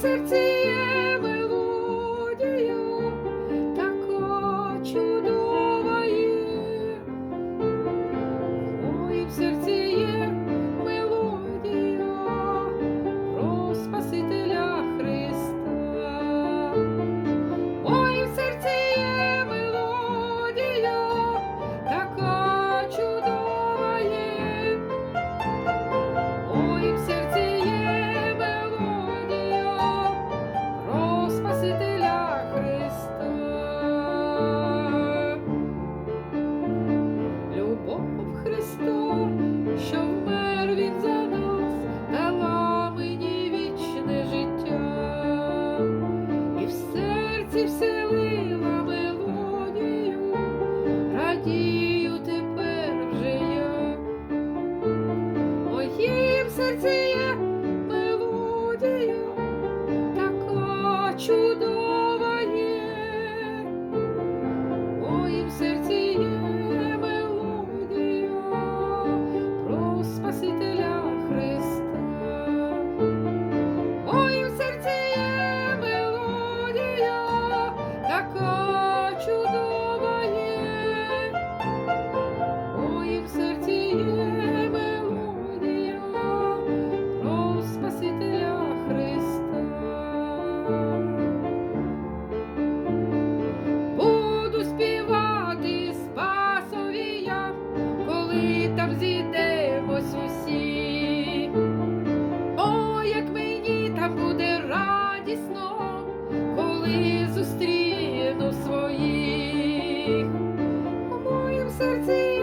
serce You. коли там зійдемось усі, о, як мені там буде радісно, коли зустріну своїх у моєму серці.